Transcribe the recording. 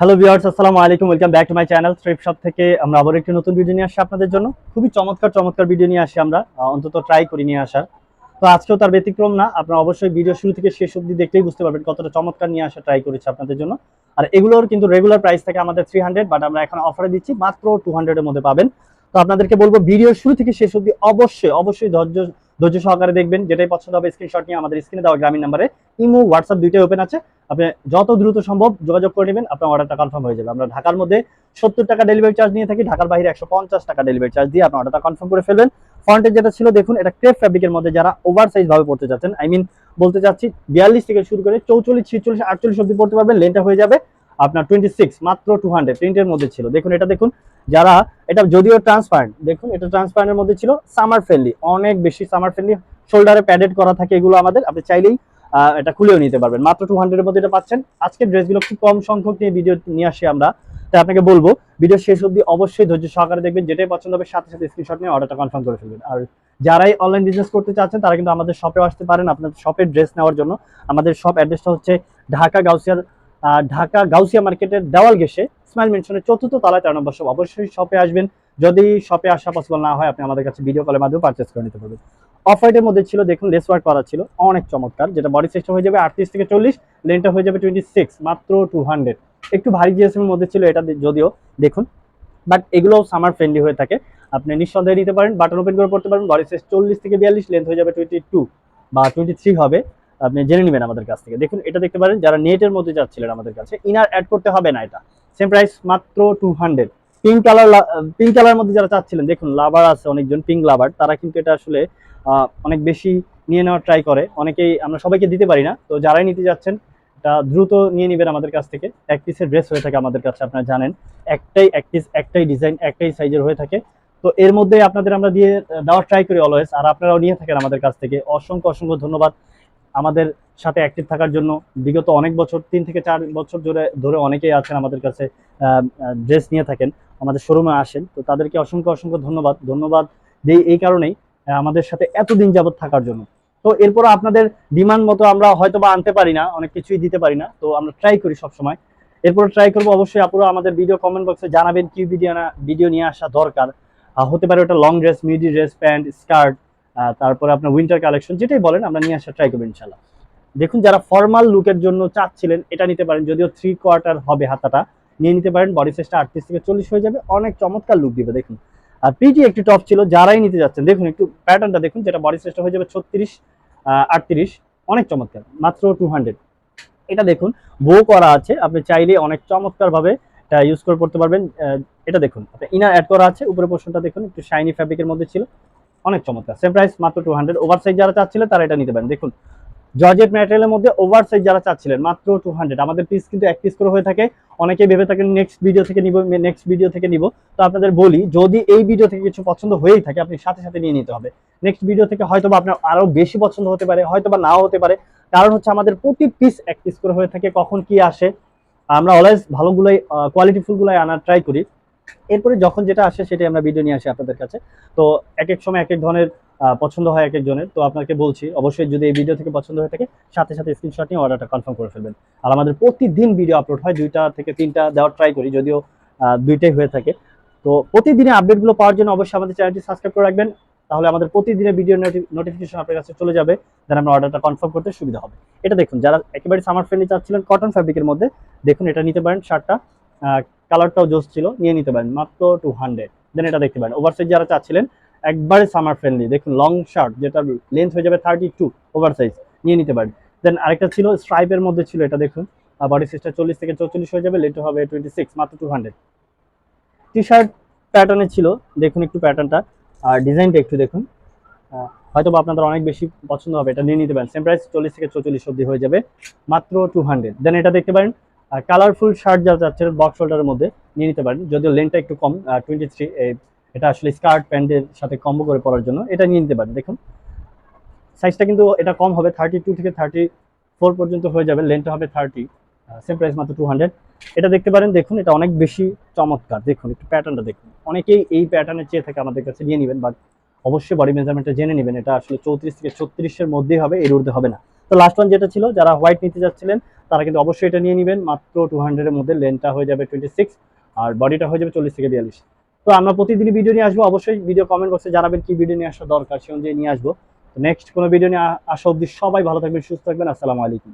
Hello viewers আসসালামু আলাইকুম welcome back to my channel strip shop থেকে আমরা আবার একটি নতুন ভিডিও নিয়ে আসছি আপনাদের জন্য। খুবই চমৎকার চমৎকার ভিডিও নিয়ে আসি আমরা অন্তত ট্রাই করি নিয়ে আসার। তো আজকেও তার ব্যতিক্রম না, আপনারা অবশ্যই ভিডিও শুরু থেকে শেষ অবধি দেখলেই বুঝতে পারবেন কতটা চমৎকার নিয়ে আসা ট্রাই করেছি আপনাদের জন্য। আর এগুলোর কিন্তু রেগুলার প্রাইস থাকে আমাদের থ্রি হান্ড্রেড বাট আমরা এখন অফারে দিচ্ছি মাত্র টু হান্ড্রেডের মধ্যে পাবেন। তো আপনাদেরকে বলব ভিডিও শুরু থেকে শেষ অবধি অবশ্যই অবশ্যই ধৈর্য ধৈর্য সহকারে দেখবেন, যেটাই পছন্দ হবে স্ক্রিনশট নিয়ে আমাদের স্ক্রিনে দেওয়া গ্রামীণ নাম্বারে ইমো হোয়াটসঅ্যাপ দুইটাই ওপেন আছে। আপনি যত দ্রুত সম্ভব যোগাযোগ করে নেবেন, আপনার অর্ডারটা কনফার্ম হয়ে যাবে। আমরা ঢাকার মধ্যে সত্তর টাকা ডেলিভারি চার্জ নিয়ে থাকি, ঢাকার বাইরে একশো পঞ্চাশ টাকা ডেলিভারি চার্জ দিয়ে আপনার অর্ডারটা কনফার্ম করে ফেলবেন। ফ্রন্টের যেটা ছিল, দেখুন, এটা ক্রেপ ফ্যাব্রিকের মধ্যে যারা ওভার সাইজ ভাবে পড়তে চাচ্ছেন আই মিন বলতে চাচ্ছি বিয়াল্লিশ থেকে শুরু করে চৌচল্লিশ, ছিচল্লিশ, আটচল্লিশ অব্দি পড়তে পারবেন লেনটা হয়ে যাবে আপনার টোয়েন্টি সিক্স মাত্র টু হান্ড্রেড প্রিন্টের মধ্যে ছিল। দেখুন, এটা দেখুন, যারা এটা যদিও ট্রান্সপারেন্ট দেখুন, এটা ট্রান্সপারেন্টের মধ্যে ছিল সামার ফ্রেন্ডলি অনেক বেশি সামার ফ্রেন্ডলি শোল্ডারে প্যাডেড করা থাকে এগুলো আমাদের, আপনি চাইলেই এটা খুলেও নিতে পারবেন। মাত্র টু হান্ড্রেডের মধ্যে এটা পাচ্ছেন। আজকের ড্রেসগুলো খুব কম সংখ্যক নিয়ে ভিডিও নিয়ে আসি আমরা। তাই আপনাকে বলব ভিডিও শেষ অবধি অবশ্যই ধৈর্য সহকারে দেখবেন। যেটাই পছন্দ হবে, সাথে সাথে স্ক্রিনশট নিয়ে অর্ডারটা কনফার্ম করে ফেলবেন। আর যারাই অনলাইন বিজনেস করতে চাচ্ছেন, তারা কিন্তু আমাদের শপে আসতে পারেন আপনাদের শপের ড্রেস নেওয়ার জন্য। আমাদের শপ অ্যাড্রেসটা হচ্ছে ঢাকা গাউসিয়ার ঢাকা গাউসিয়া মার্কেটের দেওয়াল গেছে স্মাইল মেনশনের চতুর্থ তলায় তেরো নম্বর শপ অবশ্যই শপে আসবেন। যদি শপে আসা পসিবল না হয়, আপনি আমাদের কাছে ভিডিও কলের মাধ্যমে পারচেস করে নিতে পারবেন। অফ মধ্যে ছিল, দেখুন, লেস ওয়ার্ক করা ছিল, অনেক চমৎকার, যেটা বডি সাইজটা হয়ে যাবে আটত্রিশ থেকে চল্লিশ লেনটা হয়ে যাবে টোয়েন্টি সিক্স মাত্র টু হান্ড্রেড একটু ভারী জিএসএম এর মধ্যে ছিল এটা যদিও, দেখুন বাট এগুলো সামার ফ্রেন্ডলি হয়ে থাকে। আপনি নিঃসন্দেহে নিতে পারেন বাটন ওপেন করে পড়তে পারেন বডি সাইজ চল্লিশ থেকে বিয়াল্লিশ লেন্থ হয়ে যাবে টোয়েন্টি টু বা টোয়েন্টি থ্রি হবে, আপনি জেনে নেবেন আমাদের কাছ থেকে। দেখুন, এটা দেখতে পারেন, যারা নেটের মধ্যে যাচ্ছিলেন আমাদের কাছে ইনার অ্যাড করতে হবে না এটা। সেম প্রাইস মাত্র two hundred pink colour pink colour মধ্যে যারা চাচ্ছিলেন, দেখুন লাভার আছে, অনেকজন পিঙ্ক লাভার তারা কিন্তু এটা আসলে অনেক বেশি নিয়ে নেওয়ার ট্রাই করে। অনেকেই আমরা সবাইকে দিতে পারি না। তো যারাই নিতে যাচ্ছেন এটা দ্রুত নিয়ে নেবেন আমাদের কাছ থেকে। এক পিসের ড্রেস হয়ে থাকে আমাদের কাছে, আপনারা জানেন। একটাই, এক পিস একটাই ডিজাইন একটাই সাইজের হয়ে থাকে। তো এর মধ্যে আপনাদের আমরা দিয়ে দেওয়ার ট্রাই করি অলওয়েজ আর আপনারাও নিয়ে থাকেন আমাদের কাছ থেকে। অসংখ্য অসংখ্য ধন্যবাদ আমাদের সাথে অ্যাক্টিভ থাকার জন্য। বিগত অনেক বছর, তিন থেকে চার বছর ধরে ধরে অনেকেই আছেন আমাদের কাছে ড্রেস নিয়ে থাকেন। আমাদের শোরুমে আসেন। তো তাদেরকে অসংখ্য অসংখ্য ধন্যবাদ। ধন্যবাদ দিই এই কারণেই আমাদের সাথে এতদিন যাবত থাকার জন্য। তো এরপর আপনাদের ডিমান্ড মতো আমরা হয়তো বা আনতে পারি না, অনেক কিছুই দিতে পারি না, তো আমরা ট্রাই করি সবসময়। এরপর ট্রাই করব, অবশ্যই আপুরা আমাদের ভিডিও কমেন্ট বক্সে জানাবেন কি ভিডিও না ভিডিও নিয়ে আসা দরকার। হতে পারে ওটা long dress midi dress pant skirt তারপরে আপনার উইন্টার কালেকশন যেটাই বলেন, আমরা নিয়ে আসা ট্রাই করব ইনশাল্লাহ দেখুন, যারা ফর্মাল লুকের জন্য চাচ্ছিলেন, এটা নিতে পারেন, যদিও থ্রি কোয়ার্টার হবে হাতাটা, নিয়ে নিতে পারেন বডি সাইজটা আটত্রিশ থেকে চল্লিশ হয়ে যাবে, অনেক চমৎকার লুক দিবে, দেখুন। আর পিটি একটি টপ ছিল, যারাই নিতে যাচ্ছেন, দেখুন একটু প্যাটার্নটা দেখুন, যেটা বডি সাইজটা হয়ে যাবে ছত্রিশ আটত্রিশ, অনেক চমৎকার, মাত্র টু হান্ড্রেড এটা দেখুন বো করা আছে, আপনি চাইলে অনেক চমৎকার ভাবে এটা ইউজ করে পড়তে পারবেন এটা দেখুন ইনার অ্যাড করা আছে উপরে পোর্শনটা দেখুন, একটু শাইনি ফ্যাব্রিকের মধ্যে ছিল, অনেক চমৎকার সেম প্রাইস মাত্র টু হান্ড্রেড ওভার সাইজ যারা চাচ্ছিলেন তারা এটা নিতে পারেন, দেখুন জর্জেট ম্যাটেরিয়ালের মধ্যে ওভার সাইজ যারা চাচ্ছিলেন, মাত্র টু হান্ড্রেড আমাদের পিস কিন্তু এক পিস করে হয়ে থাকে। অনেকেই ভেবে থাকেন নেক্সট ভিডিও থেকে নিব নেক্সট ভিডিও থেকে নিব। তো আপনাদের বলি, যদি এই ভিডিও থেকে কিছু পছন্দ হয়েই থাকে, আপনি সাথে সাথে নিয়ে নিতে হবে। নেক্সট ভিডিও থেকে হয়তো বা আপনার আরও বেশি পছন্দ হতে পারে হয়তো বা নাও হতে পারে। কারণ হচ্ছে আমাদের প্রতি পিস এক পিস করে হয়ে থাকে, কখন কি আসে। আমরা অলওয়েজ ভালোগুলোই কোয়ালিটি ফুলগুলোই আনার ট্রাই করি। এরপরে যখন যেটা আসে, সেটাই আমরা ভিডিও নিয়ে আসি আপনাদের কাছে। তো এক এক সময় এক এক ধরনের পছন্দ হয় এক একজনের। তো আপনাকে বলছি, অবশ্যই যদি এই ভিডিও থেকে পছন্দ হয়ে থাকে, সাথে সাথে স্ক্রিনশট নিয়ে অর্ডারটা কনফার্ম করে ফেলবেন। আর আমাদের প্রতিদিন ভিডিও আপলোড হয়, দুইটা থেকে তিনটা দেওয়ার ট্রাই করি, যদিও দুইটাই হয়ে থাকে। তো প্রতিদিনের আপডেটগুলো পাওয়ার জন্য অবশ্যই আমাদের চ্যানেলটি সাবস্ক্রাইব করে রাখবেন। তাহলে আমাদের প্রতিদিনের ভিডিও নোটিফিকেশন আপনার কাছে চলে যাবে দেন আমরা অর্ডারটা কনফার্ম করতে সুবিধা হবে। এটা দেখুন, যারা একেবারে সামার ফ্রেন্ডলি চাচ্ছিলেন কটন ফ্যাব্রিকের মধ্যে, দেখুন এটা নিতে পারেন শার্টটা কালারটাও জোস ছিল, নিয়ে নিতে পারেন, মাত্র টু হান্ড্রেড দেন এটা দেখতে পারেন ওভার সাইজ যারা চাচ্ছিলেন একবারে সামার ফ্রেন্ডলি দেখুন লং শার্ট যেটা লেন্থ হয়ে যাবে থার্টি টু ওভার সাইজ নিয়ে নিতে পারেন। দেন আরেকটা ছিল স্ট্রাইপের মধ্যে ছিল এটা, দেখুন। বডি সাইজটা চল্লিশ থেকে চৌচল্লিশ হয়ে যাবে লেন্থ হবে টোয়েন্টি সিক্স মাত্র টু হান্ড্রেড টি শার্ট প্যাটার্নে ছিল, দেখুন একটু প্যাটার্নটা আর ডিজাইনটা একটু দেখুন। হয়তো আপনাদের অনেক বেশি পছন্দ হবে, এটা নিয়ে নিতে পারেন। সেম প্রাইস চল্লিশ থেকে চৌচল্লিশ অব্দি হয়ে যাবে, মাত্র টু হান্ড্রেড দেন এটা দেখতে পারেন কালারফুল শার্ট যা যাচ্ছে বক্স শোল্ডারের মধ্যে, নিয়ে নিতে পারেন। যদিও লেন্থটা একটু কম টোয়েন্টি থ্রি এটা আসলে স্কার্ট প্যান্টের সাথে কম্বো করে পরার জন্য। এটা নিয়ে নিতে পারেন, দেখুন। সাইজটা কিন্তু এটা কম হবে থার্টি টু থেকে থার্টি ফোর পর্যন্ত হয়ে যাবে লেন্থটা হবে থার্টি সেম প্রাইস মাত্র টু হান্ড্রেড এটা দেখতে পারেন, দেখুন, এটা অনেক বেশি চমৎকার। দেখুন, একটু প্যাটার্নটা দেখুন। অনেকেই এই প্যাটার্নের চেয়ে থাকে আমাদের কাছে, নিয়ে নেবেন বাট অবশ্যই বডি মেজারমেন্টটা জেনে নেবেন। এটা আসলে চৌত্রিশ থেকে ছত্রিশের মধ্যেই হবে, এর ঊর্ধ্বে হবে না। তো লাস্ট ওয়ান যেটা ছিল, যারা হোয়াইট নিতে যাচ্ছিলেন, তারা কিন্তু অবশ্যই এটা নিয়ে নেবেন। মাত্র টু হান্ড্রেডের মধ্যে লেনটা হয়ে যাবে টোয়েন্টি সিক্স আর বডিটা হয়ে যাবে চল্লিশ থেকে বিয়াল্লিশ। তো আমরা প্রতিদিন ভিডিও নিয়ে আসব। অবশ্যই ভিডিও কমেন্ট বক্সে জানাবেন কি ভিডিও নিয়ে আসা দরকার সে অনুযায়ী নিয়ে আসব। নেক্সট কোনো ভিডিও নিয়ে আসা অবধি সবাই ভালো থাকবেন, সুস্থ থাকবেন। আসসালামু আলাইকুম।